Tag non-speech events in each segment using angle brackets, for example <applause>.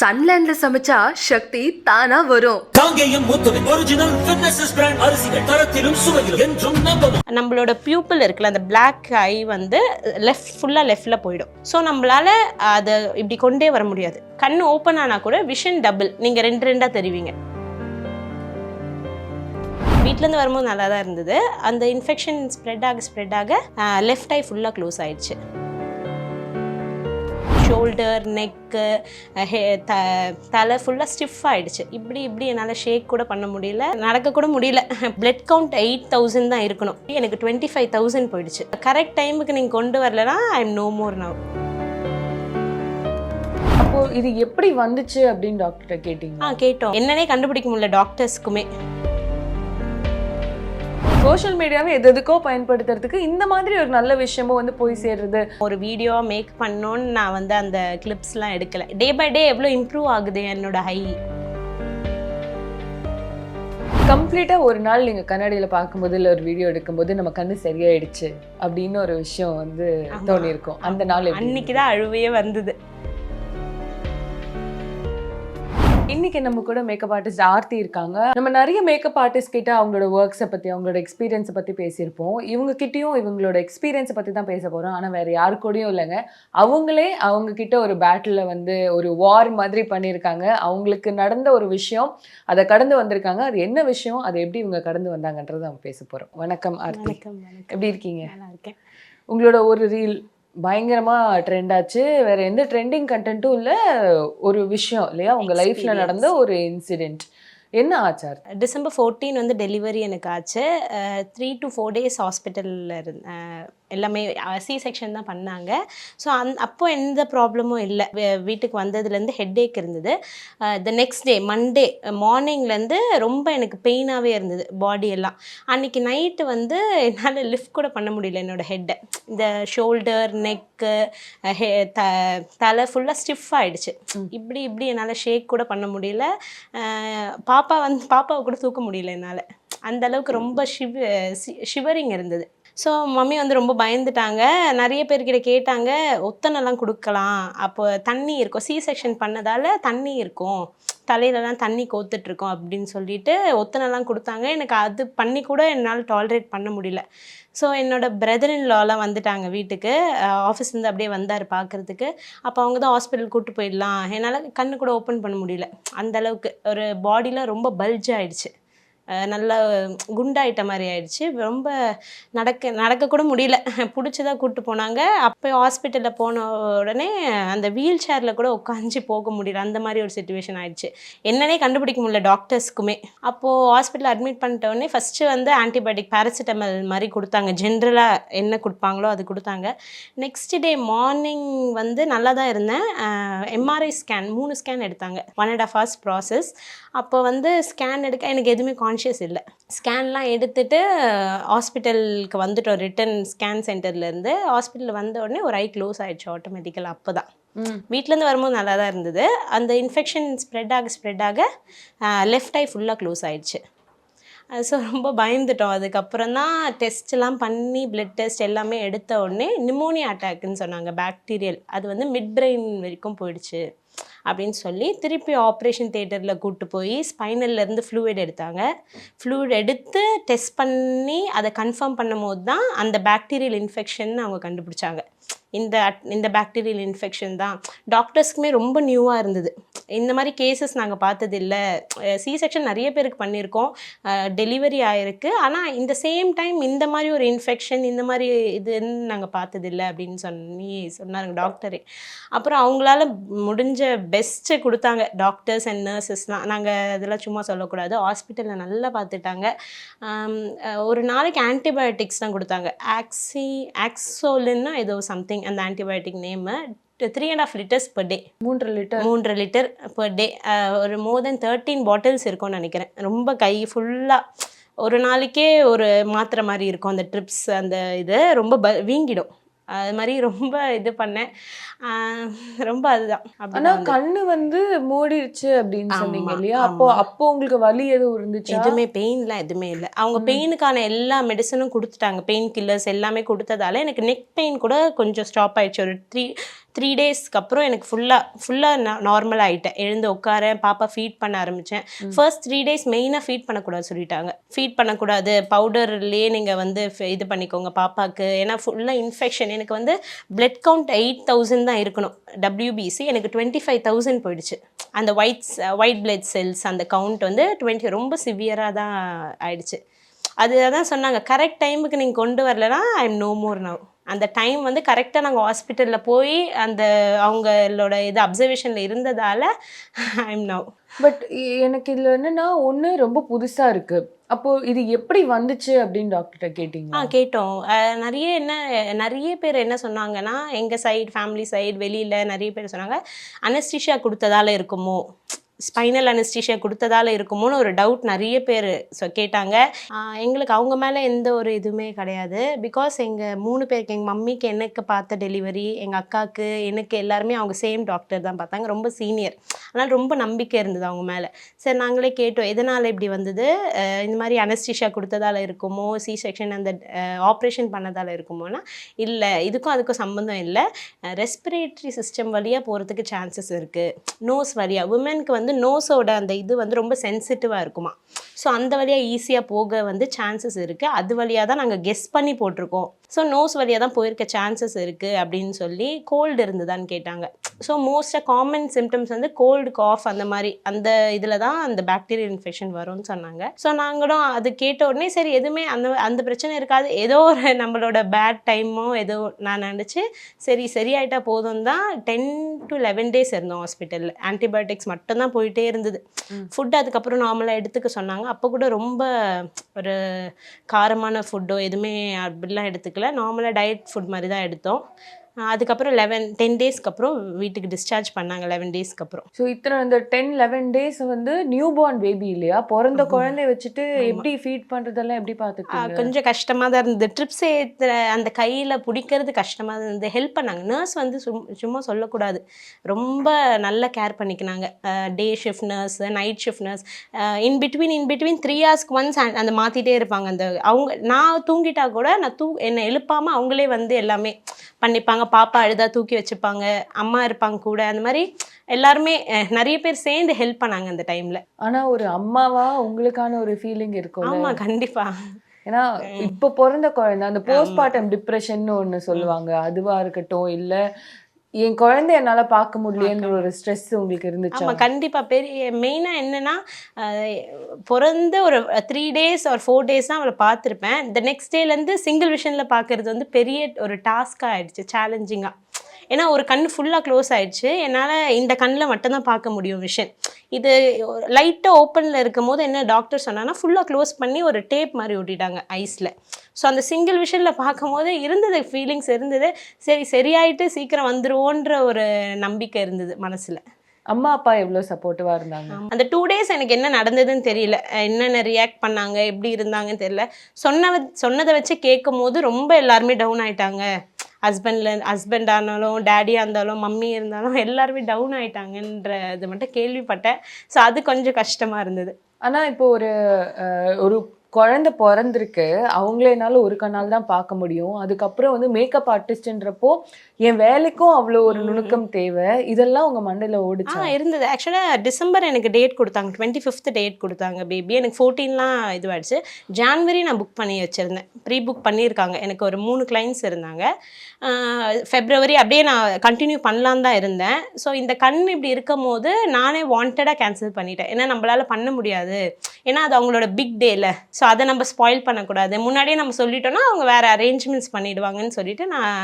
சன்லேண்ட்ல சமைச்சா சக்தி தானா வரும். நம்மளோட பியூப்பிள் இருக்குல்ல அந்த Black ஐ வந்து லெஃப்ட் ஃபுல்லாக லெஃப்டில் போயிடும். ஸோ நம்மளால அதை இப்படி கொண்டே வர முடியாது. கண் ஓப்பன் ஆனால் கூட விஷன் டபுள் நீங்கள் ரெண்டு ரெண்டாக தெரிவிங்க. வீட்டிலேருந்து வரும்போது நல்லா தான் இருந்தது. அந்த இன்ஃபெக்ஷன் ஸ்ப்ரெட் ஆக ஸ்ப்ரெட் ஆக லெஃப்ட் ஐ ஃபுல்லாக க்ளோஸ் ஆயிடுச்சு. ஷோல்டர் நெக்கு த தலை ஃபுல்லாக ஸ்டிஃப் ஆயிடுச்சு. இப்படி இப்படி என்னால் ஷேக் கூட பண்ண முடியல. நடக்க கூட முடியல. பிளட் கவுண்ட் எயிட் தௌசண்ட் தான் இருக்கணும். எனக்கு டுவெண்ட்டி ஃபைவ் தௌசண்ட் போயிடுச்சு கரெக்ட் டைமுக்கு நீங்கள் கொண்டு வரலனா I am no more now அப்போ இது எப்படி வந்துச்சு அப்படின்னு டாக்டர்கிட்ட கேட்டீங்க ஆ கேட்டோம். என்னன்னே கண்டுபிடிக்க முடியல டாக்டர்ஸ்க்குமே சோஷியல் மீடியாவை எது எதுக்கோ பயன்படுத்துறதுக்கு இந்த மாதிரி ஒரு நல்ல விஷயமும் வந்து போய் சேர்றது ஒரு வீடியோ மேக் பண்ணோன்னு நான் வந்து அந்த கிளிப்ஸ்லாம் எடுக்கல. டே பை டே எவ்வளோ இம்ப்ரூவ் ஆகுது என்னோட ஹை கம்ப்ளீட்டா ஒரு நாள் நீங்க கண்ணாடியில பார்க்கும்போது இல்ல ஒரு வீடியோ எடுக்கும்போது நம்ம கண்ணு சரியாயிடுச்சு அப்படின்னு ஒரு விஷயம் வந்து ஆமா. தோணி இருக்கும் அந்த நாள் அன்னைக்கு தான் அழுவையே வந்தது. இன்னைக்கு நம்ம கூட மேக்கப் ஆர்டிஸ்ட் ஆர்த்தி இருக்காங்க. நம்ம நிறைய மேக்கப் ஆர்டிஸ்ட் கிட்ட அவங்களோட ஒர்க்ஸை பத்தி அவங்களோட எக்ஸ்பீரியன்ஸை பத்தி பேசியிருப்போம். இவங்க கிட்டயும் இவங்களோட எக்ஸ்பீரியன்ஸை பத்தி தான் பேச போறோம். ஆனா வேற யாரு கூடயும் இல்லைங்க. அவங்களே அவங்க கிட்ட ஒரு பேட்டில் வந்து ஒரு வார் மாதிரி பண்ணியிருக்காங்க. அவங்களுக்கு நடந்த ஒரு விஷயம் அதை கடந்து வந்திருக்காங்க. அது என்ன விஷயம் அதை எப்படி இவங்க கடந்து வந்தாங்கன்றதை நம்ம பேச போறோம். வணக்கம் ஆர்த்தி. எப்படி இருக்கீங்க? உங்களோட ஒரு ரீல் பயங்கரமா ட்ரெண்ட் ஆச்சு. வேற எந்த ட்ரெண்டிங் கண்டென்ட்டும் இல்ல ஒரு விஷயம் இல்லையா? உங்க லைஃப்ல Experience. நடந்த ஒரு இன்சிடென்ட் என்ன ஆச்சார் டிசம்பர் ஃபோர்டீன் வந்து டெலிவரி எனக்கு ஆச்சு. த்ரீ டு ஃபோர் டேஸ் ஹாஸ்பிட்டலில் இருந்தேன் எல்லாமே சி செக்ஷன் தான் பண்ணாங்க. ஸோ அந் அப்போ எந்த ப்ராப்ளமும் இல்லை. வீட்டுக்கு வந்ததுலேருந்து ஹெட்டேக் இருந்தது. த நெக்ஸ்ட் டே மண்டே மார்னிங்லேருந்து ரொம்ப எனக்கு பெயினாகவே இருந்தது பாடி எல்லாம். அன்றைக்கி நைட்டு வந்து என்னால் லிஃப்ட் கூட பண்ண முடியல என்னோட ஹெட்டை இந்த ஷோல்டர் நெக்கு த தலை ஃபுல்லாக ஸ்டிஃப் ஆயிடுச்சு. இப்படி இப்படி என்னால் ஷேக் கூட பண்ண முடியல. பாப்பா வந்து பாப்பாவை கூட தூக்க முடியல என்னால். அந்த அளவுக்கு ரொம்ப ஷிவ் ஷிவரிங் இருந்தது. ஸோ மம்மி வந்து ரொம்ப பயந்துட்டாங்க. நிறைய பேர்கிட்ட கேட்டாங்க ஒத்தனைலாம் கொடுக்கலாம். அப்போ தண்ணி இருக்கும். சி செக்ஷன் பண்ணதால் தண்ணி இருக்கும். தலையிலலாம் தண்ணி கோத்துட்ருக்கோம் அப்படின்னு சொல்லிட்டு ஒத்தனைலாம் கொடுத்தாங்க. எனக்கு அது பண்ணி கூட என்னால் டாலரேட் பண்ண முடியல. ஸோ என்னோட பிரதர் இன் லாலாம் வந்துட்டாங்க வீட்டுக்கு ஆஃபீஸ்லேருந்து அப்படியே வந்தார் பார்க்குறதுக்கு அப்போ அவங்க தான் ஹாஸ்பிட்டல் கூப்பிட்டு போயிடலாம். என்னால் கண்ணு கூட ஓப்பன் பண்ண முடியல. அந்தளவுக்கு ஒரு பாடியில் ரொம்ப பல்ஜ் ஆகிடுச்சு நல்லா குண்டாயிட்ட மாதிரி ஆயிடுச்சு. ரொம்ப நடக்க நடக்க கூட முடியல. பிடிச்சதாக கூப்பிட்டு போனாங்க. அப்போ ஹாஸ்பிட்டலில் போன உடனே அந்த வீல் சேரில் கூட உட்காந்து போக முடியல. அந்த மாதிரி ஒரு சுச்சுவேஷன் ஆயிடுச்சு. என்னன்னே கண்டுபிடிக்க முடியல டாக்டர்ஸ்க்குமே அப்போது ஹாஸ்பிட்டலில் அட்மிட் பண்ணிட்ட உடனே ஃபஸ்ட்டு வந்து ஆன்டிபயோட்டிக் பேராசிட்டமல் மாதிரி கொடுத்தாங்க. ஜென்ரலாக என்ன கொடுப்பாங்களோ அது கொடுத்தாங்க. நெக்ஸ்ட் டே மார்னிங் வந்து நல்லா தான் இருந்தேன் எம்ஆர்ஐ ஸ்கேன் மூணு ஸ்கேன் எடுத்தாங்க. One and half hours process அப்போ வந்து ஸ்கேன் எடுக்க எனக்கு எதுவுமே கான்ஷியஸ் இல்லை. ஸ்கேன்லாம் எடுத்துட்டு ஹாஸ்பிட்டலுக்கு வந்துட்டோம். ரிட்டன் ஸ்கேன் சென்டர்லேருந்து ஹாஸ்பிட்டல் வந்த உடனே ஒரு ஐ க்ளோஸ் ஆயிடுச்சு ஆட்டோமேட்டிக்கலாக அப்போ தான் வீட்டிலேருந்து வரும்போது நல்லா தான் இருந்தது. அந்த இன்ஃபெக்ஷன் ஸ்ப்ரெட் ஆக ஸ்ப்ரெட் ஆக லெஃப்ட் ஐ ஃபுல்லாக க்ளோஸ் ஆயிடுச்சு. ஸோ ரொம்ப பயந்துட்டோம். அதுக்கப்புறம் தான் டெஸ்ட்லாம் பண்ணி பிளட் டெஸ்ட் எல்லாமே எடுத்த உடனே நிமோனியா அட்டாக்குன்னு சொன்னாங்க பாக்டீரியல் அது வந்து மிட் பிரெயின் வரைக்கும் போயிடுச்சு. அப்படின்னு சொல்லி திருப்பி ஆப்ரேஷன் தேட்டரில் கூப்பிட்டு போய் ஸ்பைனல்லேருந்து ஃப்ளூயிட் எடுத்தாங்க. ஃப்ளூயிட் எடுத்து டெஸ்ட் பண்ணி அதை கன்ஃபார்ம் பண்ணும் போது தான் அந்த பேக்டீரியல் இன்ஃபெக்ஷன் அவங்க கண்டுபிடிச்சாங்க. இந்த இந்த பாக்டீரியல் இன்ஃபெக்ஷன் தான். டாக்டர்ஸ்க்குமே ரொம்ப நியூவாக இருந்தது. இந்த மாதிரி கேசஸ் நாங்கள் பார்த்தது இல்லை சி செக்ஷன் நிறைய பேருக்கு பண்ணியிருக்கோம். டெலிவரி ஆகிருக்கு ஆனால் இந்த சேம் டைம் இந்த மாதிரி ஒரு இன்ஃபெக்ஷன் இந்த மாதிரி இதுன்னு நாங்கள் பார்த்ததில்ல அப்படின்னு சொல்லி சொன்னாருங்க டாக்டரே அப்புறம் அவங்களால முடிஞ்ச பெஸ்ட்டு கொடுத்தாங்க. டாக்டர்ஸ் அண்ட் நர்சஸ்லாம் நாங்கள் அதெல்லாம் சும்மா சொல்லக்கூடாது. ஹாஸ்பிட்டலில் நல்லா பார்த்துட்டாங்க. ஒரு நாளைக்கு ஆன்டிபயோட்டிக்ஸ் தான் கொடுத்தாங்க. ஆக்சி ஆக்சோலின்னா ஏதோ சம்திங் அந்த antibiotic name three and half litres per day மூன்று லிட்டர் மூன்றரை லிட்டர் per டே ஒரு மோர் தென் தேர்ட்டீன் பாட்டில்ஸ் இருக்கும்னு நினைக்கிறேன். ரொம்ப கை ஃபுல்லாக ஒரு நாளைக்கே ஒரு மாத்திரை மாதிரி இருக்கும் அந்த ட்ரிப்ஸ் அந்த இது ரொம்ப ப வீங்கிடும். அது மாதிரி ரொம்ப இது பண்ணேன். ரொம்ப அதுதான். ஆனா. கண்ணு வந்து மூடிடுச்சு அப்படின்னு சொன்னீங்க இல்லையா? அப்போ. அப்போ உங்களுக்கு வலி எதுவும் இருந்துச்சா? எதுவுமே பெயின்லாம் எதுவுமே இல்லை. அவங்க பெயினுக்கான எல்லா மெடிசனும் கொடுத்துட்டாங்க. பெயின் கில்லர்ஸ் எல்லாமே கொடுத்ததால எனக்கு நெக் பெயின் கூட கொஞ்சம் ஸ்டாப் ஆயிடுச்சு. ஒரு த்ரீ த்ரீ டேஸ்க்கு அப்புறம் எனக்கு ஃபுல்லாக ஃபுல்லாக நார்மல் ஆகிட்டேன் எழுந்து உட்காரேன் பாப்பா ஃபீட் பண்ண ஆரம்பித்தேன் ஃபர்ஸ்ட் த்ரீ டேஸ் மெயினாக ஃபீட் பண்ணக்கூடாது சொல்லிட்டாங்க. ஃபீட் பண்ணக்கூடாது. பவுடர்லேயே நீங்கள் வந்து இது பண்ணிக்கோங்க பாப்பாக்கு. ஏன்னா ஃபுல்லாக இன்ஃபெக்ஷன் எனக்கு வந்து பிளட் கவுண்ட் எயிட் தௌசண்ட் தான் இருக்கணும். டபிள்யூபிசி எனக்கு டுவெண்ட்டி ஃபைவ் தௌசண்ட் போயிடுச்சு. அந்த ஒயிட்ஸ் ஒயிட் பிளட் செல்ஸ் அந்த கவுண்ட் வந்து டுவெண்ட்டி ரொம்ப சிவியராக தான் ஆயிடுச்சு. அது அதான் சொன்னாங்க கரெக்ட் டைமுக்கு நீங்கள் கொண்டு வரலனா I am no more now அந்த டைம் வந்து கரெக்டாக நாங்கள் ஹாஸ்பிட்டலில் போய் அந்த அவங்களோட இது அப்சர்வேஷனில் இருந்ததால் ஐ எம் நவ் பட் எனக்கு இதுல என்னன்னா ஒண்ணு ரொம்ப புதுசா இருக்கு. அப்போ இது எப்படி வந்துச்சு அப்படின்னு டாக்டர்கிட்ட கேட்டீங்க ஆ கேட்டோம். நிறைய என்ன நிறைய பேர் என்ன சொன்னாங்கன்னா எங்கள் சைடு ஃபேமிலி சைடு வெளியில் நிறைய பேர் சொன்னாங்க அனஸ்டிஷியா கொடுத்ததால இருக்குமோ? ஸ்பைனல் அனஸ்டிஷியா கொடுத்ததால இருக்குமோன்னு ஒரு டவுட் நிறைய பேர் ஸோ கேட்டாங்க. எங்களுக்கு அவங்க மேலே எந்த ஒரு இதுவுமே கிடையாது. பிகாஸ் எங்கள் மூணு பேருக்கு எங்கள் மம்மிக்கு எனக்கு பார்த்த டெலிவரி எங்கள் அக்காவுக்கு எனக்கு எல்லாருமே அவங்க சேம் டாக்டர் தான் பார்த்தாங்க. ரொம்ப சீனியர் அதனால் ரொம்ப நம்பிக்கை இருந்தது அவங்க மேலே. சரி நாங்களே கேட்டோம் எதனால் இப்படி வந்தது? இந்த மாதிரி அனஸ்டிஷியா கொடுத்ததால இருக்குமோ? சி செக்ஷன் அந்த ஆப்ரேஷன் பண்ணதால இருக்குமோனா இல்லை இதுக்கும் அதுக்கும் சம்மந்தம் இல்லை. ரெஸ்பிரேட்டரி சிஸ்டம் வழியாக போகிறதுக்கு சான்சஸ் இருக்குது நோஸ் வழியாக உமனுக்கு வந்து நோஸோட அந்த இது வந்து ரொம்ப சென்சிட்டிவாக இருக்குமா ஸோ அந்த வழியாக ஈஸியாக போக வந்து சான்சஸ் இருக்குது அது வழியாக தான் நாங்கள் கெஸ் பண்ணி போட்டிருக்கோம். ஸோ நோஸ் வழியாக தான் போயிருக்க சான்சஸ் இருக்குது அப்படின்னு சொல்லி கோல்டு இருந்ததான்னு கேட்டாங்க. ஸோ மோஸ்ட்டாக காமன் சிம்டம்ஸ் வந்து கோல்டு காஃப் அந்த மாதிரி அந்த இதில் தான் அந்த பாக்டீரியல் இன்ஃபெக்ஷன் வரும்னு சொன்னாங்க. ஸோ நாங்களும் அது கேட்ட உடனே சரி எதுவுமே அந்த அந்த பிரச்சனை இருக்காது. ஏதோ ஒரு நம்மளோட பேட் டைமோ ஏதோ நான் நினச்சி சரி சரியாயிட்டா போதும் தான் டென் டு லெவன் டேஸ் இருந்தோம் ஹாஸ்பிட்டலில் ஆன்டிபயோட்டிக்ஸ் மட்டும்தான் போயிட்டே இருந்தது. ஃபுட் அதுக்கப்புறம் நார்மலாக எடுத்துக்க சொன்னாங்க. அப்போ கூட ரொம்ப ஒரு காரமான ஃபுட்டோ எதுவுமே அப்படிலாம் எடுத்துக்கல. நார்மலாக டயட் ஃபுட் மாதிரி தான் எடுத்தோம். அதுக்கப்புறம் லெவன் டென் டேஸ்க்கு அப்புறம் வீட்டுக்கு டிஸ்சார்ஜ் பண்ணாங்க லெவன் டேஸ்க்கு அப்புறம். ஸோ இத்தனை இந்த டென் லெவன் டேஸ் வந்து நியூ பார்ன் பேபி இல்லையா? பிறந்த குழந்தைய வச்சுட்டு எப்படி ஃபீட் பண்றதெல்லாம் எப்படி ஆ, பார்த்துக்கிட்டீங்க கொஞ்சம் கஷ்டமாக தான் இருந்தது. ட்ரிப்ஸ் ஏற்றுற அந்த கையில் பிடிக்கிறது கஷ்டமாக தான் இருந்தது. ஹெல்ப் பண்ணாங்க. நர்ஸ் வந்து சும் சும்மா சொல்லக்கூடாது. ரொம்ப நல்ல care பண்ணிக்கினாங்க. Day shift nurse night shift nurse in between in between three ஹார்ஸ்க்கு once அந்த மாற்றிட்டே இருப்பாங்க. அந்த அவங்க நான் தூங்கிட்டா கூட நான் தூ என்னை எழுப்பாமல் அவங்களே வந்து எல்லாமே பண்ணிப்பாங்க. பாப்பா அழுதா தூக்கி வச்சுப்பாங்க அம்மா இருப்பாங்க கூட அந்த மாதிரி எல்லாருமே நிறைய பேர் சேர்ந்து ஹெல்ப் பண்ணாங்க அந்த டைமில் ஆனா ஒரு அம்மாவா உங்களுக்கான ஒரு ஃபீலிங் இருக்கும் ஆமாம் கண்டிப்பாக ஏன்னா இப்ப பிறந்த குழந்தை அந்த போஸ்ட்மார்ட்டம் டிப்ரெஷன் ஒண்ணு சொல்லுவாங்க. அதுவா இருக்கட்டும் இல்ல என் குழந்தை என்னால பார்க்க முடியலன்ற ஒரு ஸ்ட்ரெஸ் உங்களுக்கு இருந்துச்சா? ஆமாம் கண்டிப்பாக பெரிய மெயினாக என்னென்னா பிறந்த ஒரு த்ரீ டேஸ் ஒரு ஃபோர் டேஸ் தான் அவளை பார்த்துருப்பேன். இந்த நெக்ஸ்ட் டேலேருந்து சிங்கிள் விஷனில் பார்க்குறது வந்து பெரிய ஒரு டாஸ்க்காக ஆயிடுச்சு சேலஞ்சிங்காக ஏன்னா ஒரு கண் ஃபுல்லாக க்ளோஸ் ஆயிடுச்சு. என்னால் இந்த கண்ணில் மட்டும்தான் பார்க்க முடியும் விஷன் இது லைட்டாக ஓப்பனில் இருக்கும் போது என்ன டாக்டர் சொன்னாங்கன்னா ஃபுல்லாக க்ளோஸ் பண்ணி ஒரு டேப் மாதிரி ஒட்டிட்டாங்க ஐஸில் ஸோ அந்த சிங்கிள் விஷனில் பார்க்கும்போது இருந்தது ஃபீலிங்ஸ் இருந்தது. சரி சரியாயிட்டு சீக்கிரம் வந்துருவோன்ற ஒரு நம்பிக்கை இருந்தது மனசில். அம்மா அப்பா எவ்வளவு சப்போர்ட்டிவா இருந்தாங்க? அந்த டூ டேஸ் எனக்கு என்ன நடந்ததுன்னு தெரியல. என்னென்ன ரியாக்ட் பண்ணாங்க எப்படி இருந்தாங்கன்னு தெரியல. சொன்ன சொன்னதை வச்சு கேட்கும் போது ரொம்ப எல்லாருமே டவுன் ஆயிட்டாங்க. ஹஸ்பண்ட்ல ஹஸ்பண்ட் ஆனாலும் டேடியாக இருந்தாலும் மம்மி இருந்தாலும் எல்லாருமே டவுன் ஆகிட்டாங்கன்றது மட்டும் கேள்விப்பட்டேன். ஸோ அது கொஞ்சம் கஷ்டமாக இருந்தது. ஆனால் இப்போ ஒரு ஒரு குழந்தை பிறந்திருக்கு அவங்களேனால ஒரு கண்ணால் தான் பார்க்க முடியும். அதுக்கப்புறம் வந்து மேக்கப் ஆர்டிஸ்ட்ன்றப்போ என் வேலைக்கும் அவ்வளோ ஒரு நுணுக்கம் தேவை. இதெல்லாம் உங்க மண்டையில ஓடிச்சா? இருந்தது. ஆக்சுவலாக டிசம்பர் எனக்கு டேட் கொடுத்தாங்க. டுவெண்ட்டி ஃபிஃப்த் டேட் கொடுத்தாங்க பேபி எனக்கு ஃபோர்டீன்லாம் இதுவாகிடுச்சு ஜான்வரி நான் புக் பண்ணி வச்சுருந்தேன். ப்ரீ புக் பண்ணியிருக்காங்க. எனக்கு ஒரு மூணு கிளைண்ட்ஸ் இருந்தாங்க. ஃபெப்ரவரி அப்படியே நான் கண்டினியூ பண்ணலான் தான் இருந்தேன். ஸோ இந்த கண் இப்படி இருக்கும் போது நானே வாண்டடாக கேன்சல் பண்ணிட்டேன். ஏன்னா நம்மளால பண்ண முடியாது. ஏன்னா அது அவங்களோட பிக் டேல ஸோ அதை நம்ம ஸ்பாயில் பண்ணக்கூடாது. முன்னாடியே நம்ம சொல்லிட்டோம்னா அவங்க வேறு அரேஞ்ச்மெண்ட்ஸ் பண்ணிடுவாங்கன்னு சொல்லிட்டு நான்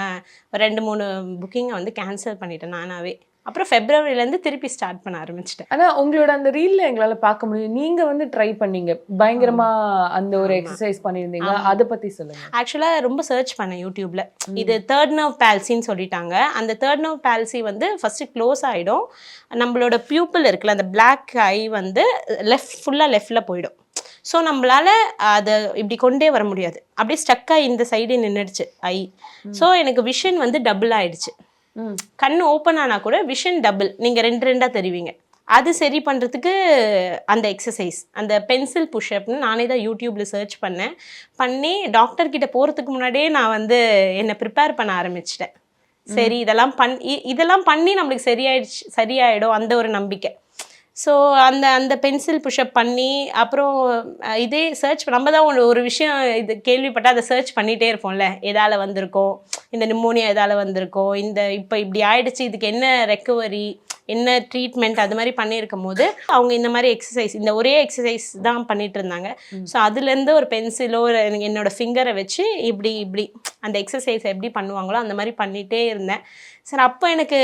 ரெண்டு மூணு புக்கிங்கை வந்து கேன்சல் பண்ணிட்டேன் நானாவே. அப்புறம் ஃபெப்ரவரியிலேருந்து திருப்பி ஸ்டார்ட் பண்ண ஆரம்பிச்சிட்டேன். ஆனா உங்களோட அந்த ரீல்ல எங்களால பார்க்க முடியும். நீங்க வந்து ட்ரை பண்ணீங்க. பயங்கரமா அந்த ஒரு எக்ஸசைஸ் பண்ணியிருந்தீங்க. அதை பத்தி சொல்லுங்க. ஆக்சுவலாக ரொம்ப சர்ச் பண்ணேன் யூடியூப்ல இது தேர்ட் நர்வ் பால்சின்னு சொல்லிட்டாங்க. அந்த தேர்ட் நர்வ் பால்சி வந்து ஃபஸ்ட்டு க்ளோஸ் ஆகிடும் நம்மளோட பியூப்பிள் இருக்குல்ல அந்த பிளாக் ஐ வந்து லெஃப்ட் ஃபுல்லாக லெஃப்டில் போயிடும். ஸோ நம்மளால அதை இப்படி கொண்டே வர முடியாது. அப்படியே ஸ்டக்காக இந்த சைடு நின்றுடுச்சு ஐ ஸோ எனக்கு விஷன் வந்து டபுள் ஆயிடுச்சு. கண் ஓப்பன் ஆனால் கூட விஷன் டபுள் நீங்கள் ரெண்டு ரெண்டாக தெரிவிங்க. அது சரி பண்ணுறதுக்கு அந்த எக்ஸசைஸ் அந்த பென்சில் புஷ்அப்னு நானே தான் யூடியூப்பில் சர்ச் பண்ணேன். பண்ணி டாக்டர் கிட்ட போகிறதுக்கு முன்னாடியே நான் வந்து என்னை ப்ரிப்பேர் பண்ண ஆரம்பிச்சிட்டேன். சரி இதெல்லாம் பண் இ- இதெல்லாம் பண்ணி நம்மளுக்கு சரியாயிடுச்சு சரியாயிடும் அந்த ஒரு நம்பிக்கை. ஸோ அந்த அந்த பென்சில் புஷ்அப் பண்ணி அப்புறம் இதே சர்ச் நம்ம தான் ஒன்று ஒரு விஷயம் இது கேள்விப்பட்டால் அதை சர்ச் பண்ணிகிட்டே இருப்போம்ல. எதால் வந்திருக்கோம் இந்த நிமோனியா எதால் வந்திருக்கோம் இந்த இப்போ இப்படி ஆயிடுச்சு இதுக்கு என்ன ரெக்கவரி என்ன ட்ரீட்மெண்ட் அது மாதிரி பண்ணியிருக்கும் போது அவங்க இந்த மாதிரி எக்ஸசைஸ் இந்த ஒரே எக்ஸசைஸ் தான் பண்ணிட்டு இருந்தாங்க. ஸோ அதுலேருந்து ஒரு பென்சிலோ என்னோட ஃபிங்கரை வச்சு இப்படி இப்படி அந்த எக்ஸசைஸ் எப்படி பண்ணுவாங்களோ அந்த மாதிரி பண்ணிகிட்டே இருந்தேன். சரி அப்போ எனக்கு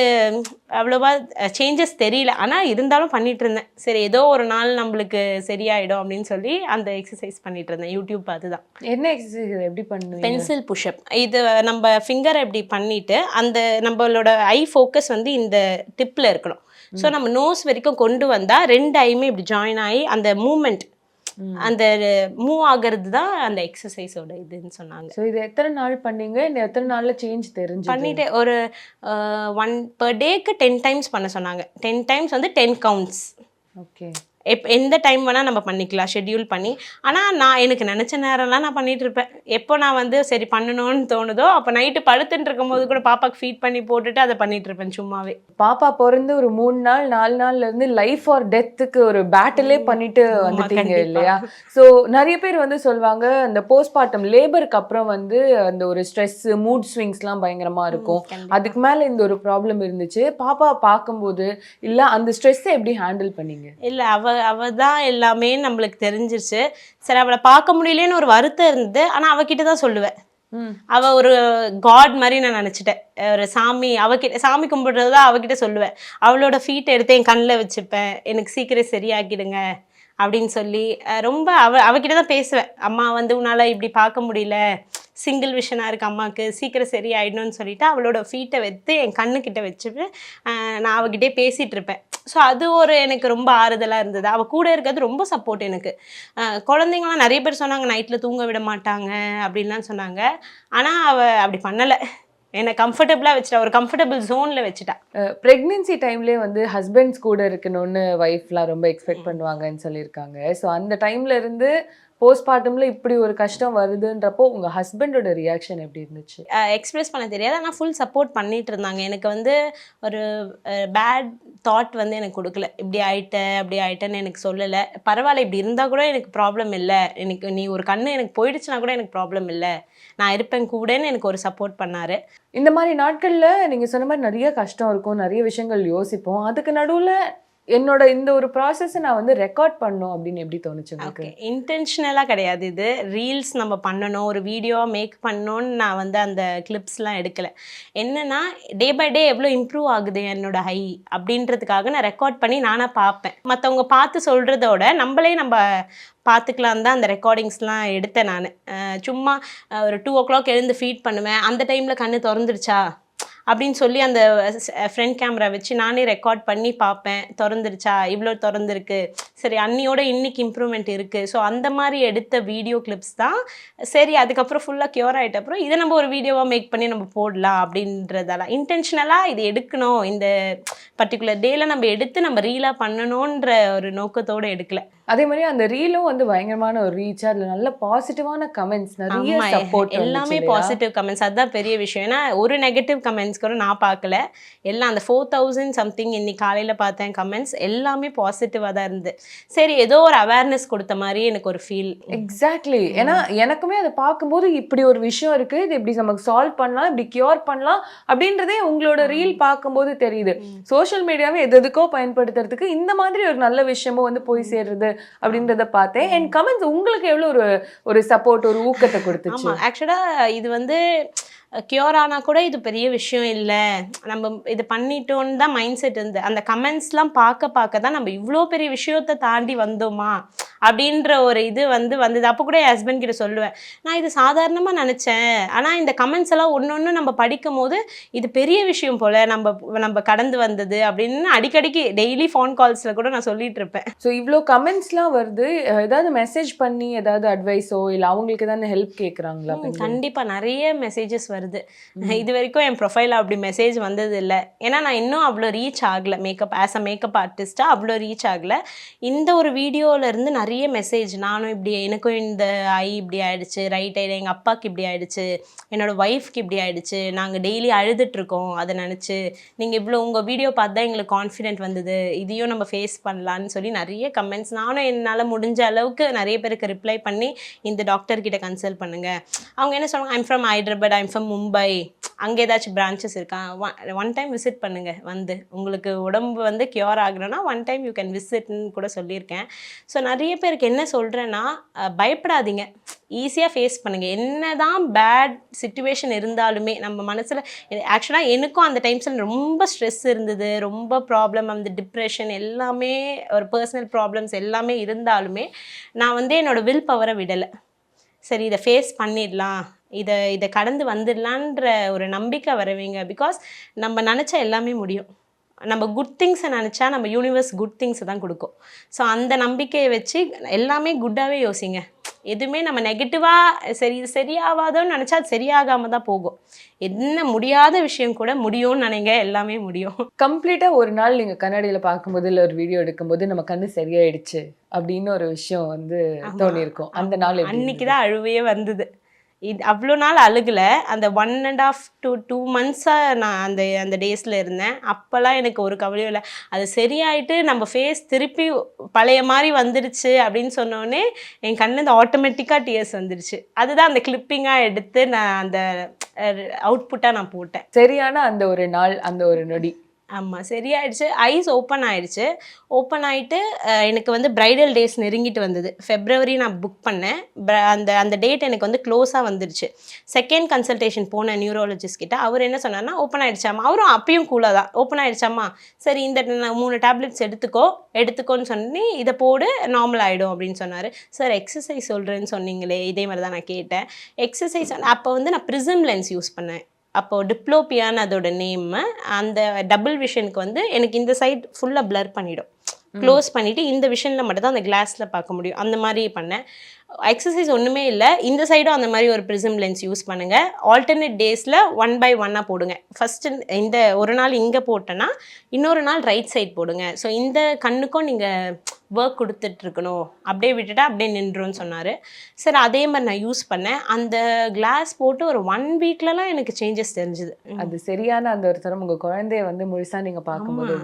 அவ்வளோவா சேஞ்சஸ் தெரியல. ஆனால் இருந்தாலும் பண்ணிட்டு இருந்தேன் சரி ஏதோ ஒரு நாள் நம்மளுக்கு சரியாயிடும் அப்படின்னு சொல்லி அந்த எக்ஸசைஸ் பண்ணிட்டு இருந்தேன் யூடியூப் பார்த்து தான் என்ன எக்ஸசைஸ் எப்படி பண்ணுவீங்க? பென்சில் புஷ்அப் இது நம்ம ஃபிங்கர் இப்படி பண்ணிட்டு அந்த நம்மளோட ஐ ஃபோக்கஸ் வந்து இந்த டிப்பில் இருக்கணும். ஸோ நம்ம நோஸ் வரைக்கும் கொண்டு வந்தால் ரெண்டு ஐயுமே இப்படி ஜாயின் ஆகி அந்த மூமெண்ட் அந்த மூவ் ஆகிறது தான் அந்த எக்ஸசைஸோட இதுன்னு சொன்னாங்க. ஸோ இது எத்தனை நாள் பண்ணீங்க? இந்த எத்தனை நாள்ல சேஞ்ச் தெரிஞ்சு பண்ணிட்டு ஒரு ஒன் பர் டேக்கு டென் டைம்ஸ் பண்ண சொன்னாங்க. டென் டைம்ஸ் வந்து டென் கவுண்ட்ஸ் ஓகே எப் எந்த டைம் வேணால் நம்ம பண்ணிக்கலாம் ஷெட்யூல் பண்ணி. ஆனால் நான் எனக்கு நினச்ச நேரம்லாம் நான் பண்ணிட்டு இருப்பேன். எப்போ நான் வந்து சரி பண்ணணும்னு தோணுதோ அப்போ நைட்டு படுத்துட்டு இருக்கும்போது கூட பாப்பாக்கு ஃபீட் பண்ணி போட்டுட்டு அதை பண்ணிட்டு இருப்பேன் சும்மாவே. பாப்பா பிறந்து ஒரு மூணு நாள் நாலு நாள்ல இருந்து லைஃப் ஆர் டெத்துக்கு ஒரு பேட்டிலே பண்ணிட்டு வந்துட்டீங்க. இல்லையா? சோ நிறைய பேர் வந்து சொல்லுவாங்க இந்த போஸ்ட்மார்ட்டம் லேபருக்கு அப்புறம் வந்து அந்த ஒரு ஸ்ட்ரெஸ் மூட் ஸ்விங்ஸ்லாம் பயங்கரமா இருக்கும். அதுக்கு மேல இந்த ஒரு ப்ராப்ளம் இருந்துச்சு. பாப்பா பார்க்கும்போது இல்ல அந்த ஸ்ட்ரெஸ்ஸை எப்படி ஹேண்டில் பண்ணீங்க? இல்லை அவ அவ தான் எல்லாமே நம்மளுக்கு தெரிஞ்சிருச்சு. சரி அவளை பார்க்க முடியலன்னு ஒரு வருத்தம் இருந்தது. ஆனால் அவகிட்ட தான் சொல்லுவேன். அவ ஒரு காட் மாதிரி நான் நினச்சிட்டேன். ஒரு சாமி அவகிட்ட சாமி கும்பிடுறது தான் அவகிட்ட சொல்லுவேன். அவளோட ஃபீட் எடுத்து என் கண்ணில் வச்சுப்பேன். எனக்கு சீக்கிரம் சரியாக்கிடுங்க அப்படின்னு சொல்லி ரொம்ப அவ அவகிட்ட தான் பேசுவேன். அம்மா வந்து உன்னால் இப்படி பார்க்க முடியல. சிங்கிள் விஷனாக இருக்கு அம்மாவுக்கு சீக்கிரம் சரியாயிடணும்னு சொல்லிட்டு அவளோட ஃபீட்டை வைத்து என் கண்ணுக்கிட்ட வச்சுட்டு நான் அவகிட்டே பேசிகிட்டு இருப்பேன். ஸோ அது ஒரு எனக்கு ரொம்ப ஆறுதலாக இருந்தது. அவள் கூட இருக்கிறது ரொம்ப சப்போர்ட் எனக்கு. குழந்தைங்களாம் நிறைய பேர் சொன்னாங்க நைட்டில் தூங்க விட மாட்டாங்க அப்படின்லாம் சொன்னாங்க. ஆனால் அவள் அப்படி பண்ணலை. என்னை கம்ஃபர்டபுளாக வச்சுட்டா ஒரு கம்ஃபர்டபுள் ஜோனில் வச்சுட்டா. ப்ரெக்னென்சி டைம்லேயே வந்து ஹஸ்பண்ட்ஸ் கூட இருக்கணும்னு ஒய்ஃப்லாம் ரொம்ப எக்ஸ்பெக்ட் பண்ணுவாங்கன்னு சொல்லியிருக்காங்க. ஸோ அந்த டைம்ல இருந்து போஸ்ட்மார்ட்டம்ல இப்படி ஒரு கஷ்டம் வருதுன்றப்போ உங்க ஹஸ்பண்டோட ரியாக்ஷன் எப்படி இருந்துச்சு? எக்ஸ்பிரஸ் பண்ண தெரியாது. ஆனால் ஃபுல் சப்போர்ட் பண்ணிட்டு இருந்தாங்க. எனக்கு வந்து ஒரு பேட் தாட் வந்து எனக்கு கொடுக்கல. இப்படி ஆயிட்ட அப்படி ஆயிட்டேன்னு எனக்கு சொல்லலை. பரவாயில்ல இப்படி இருந்தால் கூட எனக்கு ப்ராப்ளம் இல்லை. எனக்கு நீ ஒரு கண்ணு எனக்கு போயிடுச்சுன்னா கூட எனக்கு ப்ராப்ளம் இல்லை. நான் இருப்பேன் கூடன்னு எனக்கு ஒரு சப்போர்ட் பண்ணாரு. இந்த மாதிரி நாட்கள்ல நீங்க சொன்ன மாதிரி நிறைய கஷ்டம் இருக்கும். நிறைய விஷயங்கள் யோசிப்போம். அதுக்கு நடுவுல என்னோட இந்த ஒரு ப்ராசஸை நான் வந்து ரெக்கார்ட் பண்ணணும் அப்படின்னு எப்படி தோணுச்சு உங்களுக்கு? ஓகே இன்டென்ஷனலாக கிடையாது இது. ரீல்ஸ் நம்ம பண்ணணும் ஒரு வீடியோவாக மேக் பண்ணணும்னு நான் வந்து அந்த கிளிப்ஸ்லாம் எடுக்கலை. என்னன்னா டே பை டே எவ்வளோ இம்ப்ரூவ் ஆகுது என்னோட ஹை அப்படின்றதுக்காக நான் ரெக்கார்ட் பண்ணி நானாக பார்ப்பேன். மற்றவங்க பார்த்து சொல்கிறதோட நம்மளே நம்ம பார்த்துக்கலாம் தான் அந்த ரெக்கார்டிங்ஸ்லாம் எடுத்தேன் நான். சும்மா ஒரு டூ ஓ கிளாக் எழுந்து ஃபீட் பண்ணுவேன். அந்த டைமில் கண்ணு திறந்துருச்சா அப்படின்னு சொல்லி அந்த ஃப்ரண்ட் கேமரா வச்சு நானே ரெக்கார்ட் பண்ணி பார்ப்பேன். திறந்துருச்சா? இவ்வளோ திறந்துருக்கு. சரி அன்னியோட இன்னைக்கு இம்ப்ரூவ்மெண்ட் இருக்குது ஸோ அந்த மாதிரி எடுத்த வீடியோ கிளிப்ஸ் தான். சரி அதுக்கப்புறம் ஃபுல்லாக க்யூர் ஆகிட்ட அப்புறம் இதை நம்ம ஒரு வீடியோவாக மேக் பண்ணி நம்ம போடலாம் அப்படின்றதால. இன்டென்ஷனலாக இது எடுக்கணும். இந்த பர்டிகுலர் டேல நம்ம எடுத்து நம்ம ரீலாக பண்ணணுன்ற ஒரு நோக்கத்தோடு எடுக்கலை. அதே மாதிரி அந்த ரீலும் வந்து பயங்கரமான ஒரு ரீச் அதுல நல்ல பாசிட்டிவான கமெண்ட்ஸ் நிறைய சப்போர்ட் எல்லாமே பாசிட்டிவ் கமெண்ட்ஸ் அதுதான் பெரிய விஷயம். ஏன்னா ஒரு நெகட்டிவ் கமெண்ட்ஸ் கூட நான் பார்க்கல. எல்லாம் அந்த ஃபோர் தௌசண்ட் சம்திங் இன்னைக்கு காலையில் பார்த்தேன் கமெண்ட்ஸ் எல்லாமே பாசிட்டிவாக தான் இருந்து சரி ஏதோ ஒரு அவேர்னஸ் கொடுத்த மாதிரி எனக்கு ஒரு ஃபீல் எக்ஸாக்ட்லி ஏன்னா எனக்குமே அதை பார்க்கும்போது இப்படி ஒரு விஷயம் இருக்கு இது இப்படி நமக்கு சால்வ் பண்ணலாம் இப்படி கியூர் பண்ணலாம் அப்படின்றதே உங்களோட ரீல் பார்க்கும்போது தெரியுது. சோஷியல் மீடியாவை எது எதுக்கோ பயன்படுத்துறதுக்கு இந்த மாதிரி ஒரு நல்ல விஷயமும் வந்து போய் சேர்றது அப்படின்றத பார்த்தேன். அண்ட் கமெண்ட்ஸ் உங்களுக்கு எவ்வளவு ஒரு ஒரு சப்போர்ட் ஒரு ஊக்கத்தை கொடுத்துச்சு? ஆக்சுவலாக இது வந்து க்யூர் ஆனால் கூட இது பெரிய விஷயம் இல்லை. நம்ம இது பண்ணிட்டோன்னு தான் மைண்ட் செட் இருந்து அந்த கமெண்ட்ஸ்லாம் பார்க்க பார்க்க தான் நம்ம இவ்வளோ பெரிய விஷயத்தை தாண்டி வந்தோமா? அப்படின்ற ஒரு இது வந்து வந்தது. அப்போ கூட என் ஹஸ்பண்ட் கிட்ட சொல்லுவேன் நான் இது சாதாரணமாக நினச்சேன். ஆனால் இந்த கமெண்ட்ஸ் எல்லாம் ஒன்று ஒன்று நம்ம படிக்கும் போது இது பெரிய விஷயம் போல் நம்ம நம்ம கடந்து வந்தது. அப்படின்னு அடிக்கடிக்கு டெய்லி ஃபோன் கால்ஸில் கூட நான் சொல்லிட்டு இருப்பேன். ஸோ இவ்வளோ கமெண்ட்ஸ்லாம் வருது. ஏதாவது மெசேஜ் பண்ணி ஏதாவது அட்வைஸோ இல்லை அவங்களுக்கு ஏதாவது ஹெல்ப் கேட்குறாங்களா கண்டிப்பாக நிறைய மெசேஜஸ் வருது. வருது. இது வரைக்கும் என் ப்ரொஃபைல் அப்படி மெசேஜ் வந்தது இல்லை ஏன்னா நான் இன்னும் அவ்வளோ ரீச் ஆகலை. மேக்கப் ஆஸ் அ மேக்கப் ஆர்டிஸ்ட்டாக அவ்வளோ ரீச் ஆகலை. இந்த ஒரு வீடியோல இருந்து நிறைய மெசேஜ் நானும் இப்படி எனக்கும் இந்த ஐ இப்படி ஆயிடுச்சு. ரைட் ஐ எங்கள் அப்பாவுக்கு இப்படி ஆயிடுச்சு. என்னோட ஒய்ஃப்க்கு இப்படி ஆயிடுச்சு. நாங்கள் டெய்லி அழுதுட்ருக்கோம் அதை நினச்சி நீங்கள் இவ்வளோ உங்கள் வீடியோ பார்த்து தான் எங்களுக்கு கான்ஃபிடென்ட் வந்தது. இதையும் நம்ம ஃபேஸ் பண்ணலான்னு சொல்லி நிறைய கமெண்ட்ஸ் நானும் என்னால் முடிஞ்ச அளவுக்கு நிறைய பேருக்கு ரிப்ளை பண்ணி இந்த டாக்டர் கிட்ட கன்சல்ட் பண்ணுங்க. அவங்க என்ன சொல்லுவாங்க I'm from Hyderabad I'm from Mumbai அங்கே ஏதாச்சும் பிரான்ச்சஸ் இருக்கா? ஒன் டைம் விசிட் பண்ணுங்க வந்து. உங்களுக்கு உடம்பு வந்து கியூர் ஆகணும்னா ஒன் டைம் யூ கேன் விசிட்னு கூட சொல்லியிருக்கேன். ஸோ நிறைய பேருக்கு என்ன சொல்கிறேன்னா பயப்படாதீங்க. ஈஸியாக ஃபேஸ் பண்ணுங்கள் என்ன தான் பேட் சுச்சுவேஷன் இருந்தாலுமே நம்ம மனசில் ஆக்சுவலாக எனக்கும் அந்த டைம்ஸில் ரொம்ப ஸ்ட்ரெஸ் இருந்தது. ரொம்ப ப்ராப்ளம் அந்த டிப்ரெஷன் எல்லாமே ஒரு பர்சனல் ப்ராப்ளம்ஸ் எல்லாமே இருந்தாலுமே நான் வந்து என்னோடய வில் பவரை விடலை. சரி இதை ஃபேஸ் பண்ணிடலாம். இதை இதை கடந்து வந்துடலான்ற ஒரு நம்பிக்கை வரவீங்க. பிகாஸ் நம்ம நினச்சா எல்லாமே முடியும். நம்ம குட் திங்ஸை நினச்சா நம்ம யூனிவர்ஸ் குட் திங்ஸை தான் கொடுக்கும். ஸோ அந்த நம்பிக்கையை வச்சு எல்லாமே குட்டாகவே யோசிங்க. எதுவுமே நம்ம நெகட்டிவாக சரி சரியாகாதோன்னு நினச்சா அது சரியாகாமல் தான் போகும். என்ன முடியாத விஷயம் கூட முடியும்னு நினைங்க எல்லாமே முடியும். கம்ப்ளீட்டா ஒரு நாள் நீங்க கண்ணாடியில பார்க்கும்போது இல்ல ஒரு வீடியோ எடுக்கும்போது நம்ம கண்ணு சரியாயிடுச்சு அப்படின்னு ஒரு விஷயம் வந்து தோணியிருக்கும். அந்த நாள் அன்னைக்கு தான் அழுவையே வந்தது. இது அவ்வளோ நாள் அழுகலை. அந்த one and half two two மந்த்ஸாக நான் அந்த அந்த டேஸில் இருந்தேன். அப்போல்லாம் எனக்கு ஒரு கவலையும் இல்லை. அது சரியாயிட்டு நம்ம ஃபேஸ் திருப்பி பழைய மாதிரி வந்துடுச்சு அப்படின்னு சொன்னோடனே என் கண்ணு இந்த ஆட்டோமேட்டிக்காக டியர்ஸ் வந்துடுச்சு அதுதான் அந்த கிளிப்பிங்காக எடுத்து நான் அந்த அவுட்புட்டாக நான் போட்டேன். சரியான அந்த ஒரு நாள் அந்த ஒரு நொடி. ஆமாம் சரியாயிடுச்சு. ஐஸ் ஓப்பன் ஆயிடுச்சு. ஓப்பன் ஆகிட்டு எனக்கு வந்து ப்ரைடல் டேஸ் நெருங்கிட்டு வந்தது. ஃபெப்ரவரி நான் புக் பண்ணேன். அந்த அந்த டேட் எனக்கு வந்து க்ளோஸாக வந்துடுச்சு செகண்ட் கன்சல்டேஷன் போன நியூரோலஜிஸ்ட் கிட்ட அவர் என்ன சொன்னார்னா ஓப்பன் ஆகிடுச்சாமா அவரும் அப்பயும் கூலாக தான். ஓப்பன் ஆகிடுச்சாமா சரி இந்த மூணு டேப்லெட்ஸ் எடுத்துக்கோ. எடுத்துக்கோன்னு சொன்னி இதை போடு நார்மல் ஆகிடும் அப்படின்னு சொன்னார். சார் எக்ஸசைஸ் சொல்கிறேன்னு சொன்னீங்களே. இதே மாதிரி தான் நான் கேட்டேன். எக்ஸசைஸ் அப்போ வந்து நான் ப்ரிசம் லென்ஸ் யூஸ் பண்ணேன். அப்போது டிப்ளோபியான்னு அதோட நேம் அந்த டபுள் விஷனுக்கு வந்து எனக்கு இந்த சைட் ஃபுல்லாக blur பண்ணிடும். க்ளோஸ் பண்ணிவிட்டு இந்த விஷனில் மட்டும் தான் அந்த கிளாஸில் பார்க்க முடியும். அந்த மாதிரி பண்ணேன். எக்ஸசைஸ் ஒன்றுமே இல்லை. இந்த சைடும் அந்த மாதிரி ஒரு ப்ரிசம் லென்ஸ் யூஸ் பண்ணுங்கள் ஆல்டர்னேட் டேஸில் ஒன் பை ஒன்னாக போடுங்க. ஃபஸ்ட்டு இந்த ஒரு நாள் இங்கே போட்டேன்னா இன்னொரு நாள் ரைட் சைட் போடுங்க. ஸோ இந்த கண்ணுக்கும் நீங்கள் ஒர்க் கொடுத்துட்ருக்கணும் அப்படியே விட்டுட்டா அப்படியே நின்றுன்னு சொன்னார். சரி அதே மாதிரி நான் யூஸ் பண்ணேன். அந்த கிளாஸ் போட்டு ஒரு ஒன் வீக்லலாம் எனக்கு சேஞ்சஸ் தெரிஞ்சுது. அது சரியான அந்த ஒரு தரம் உங்க குழந்தைய வந்து முழுசா நீங்க பார்க்கும்போது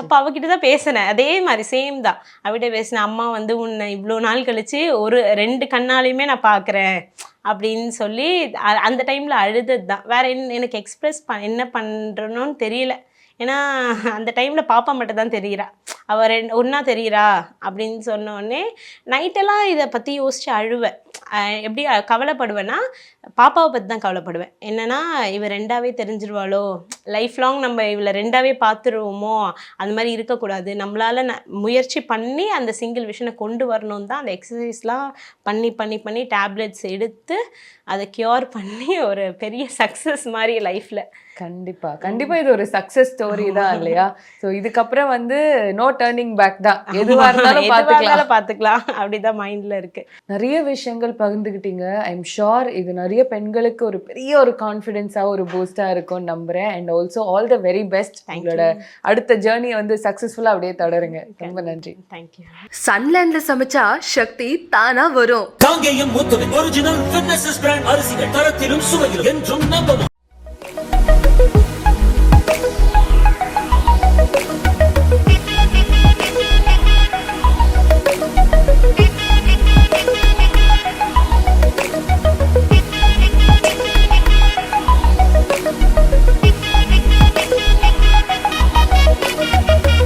அப்போ அவகிட்ட தான் பேசினேன். அதே மாதிரி சேம் தான். அவகிட்ட பேசினேன் அம்மா வந்து உன்னை இவ்வளோ நாள் கழிச்சு ஒரு ரெண்டு ரெண்டு கண்ணாலையுமே நான் பார்க்குறேன் அப்படின்னு சொல்லி அ- அந்த டைமில் அழுதது தான் வேறு என்ன எனக்கு எக்ஸ்ப்ரெஸ் ப என்ன பண்ணுறணும்னு தெரியல. ஏன்னா அந்த டைமில் பாப்பா மட்டும் தான் தெரிகிறா அவள் ரெண்டு ஒன்றா தெரியுறா அப்படின்னு சொன்னோடனே நைட்டெல்லாம் இதை பற்றி யோசித்து அழுவேன் எப்படி கவலைப்படுவேன்னா பாப்பாவை பற்றி தான் கவலைப்படுவேன். என்னென்னா இவ ரெண்டாவே தெரிஞ்சிருவாளோ? லைஃப் லாங் நம்ம இவளை ரெண்டாவே பார்த்துருவோமோ அந்த மாதிரி இருக்கக்கூடாது. நம்மளால் ந- முயற்சி பண்ணி அந்த சிங்கிள் விஷனை கொண்டு வரணும் தான் அந்த எக்ஸசைஸ்லாம் பண்ணி பண்ணி பண்ணி டேப்லெட்ஸ் எடுத்து அதை க்யூர் பண்ணி ஒரு பெரிய சக்ஸஸ் மாதிரி லைஃப்பில் கண்டிப்பா. கண்டிப்பா இது ஒரு சக்சஸ் ஸ்டோரி தான் <laughs> இல்லையா? சோ இதுக்கப்புறம் வந்து நோ டர்னிங் பேக் தான். எதுவா இருந்தாலும் பாத்துக்கலாம். பார்த்துக்கலாம் அப்படிதான் மைண்டில் இருக்கு. நிறைய விஷயங்கள் பகிர்ந்துக்கிட்டீங்க ஐ எம் ஷோர் இது நிறைய பெண்களுக்கு ஒரு பெரிய ஒரு கான்ஃபிடென்ஸா ஒரு பூஸ்டா இருக்கும்னு நம்புறேன். And also all the very best உங்களோட அடுத்த ஜேர்னியை வந்து சக்சஸ்ஃபுல்லா அப்படியே தொடருங்க. ரொம்ப நன்றி. தேங்க்யூ சன்லேண்ட்ல சமைச்சா சக்தி தானா வரும். ஒரிஜினல் ஃபிட்னஸ் பிராண்ட் அரிசிகள் தரத்திலும் சுவையிலும் என்றும் நம்பவும்.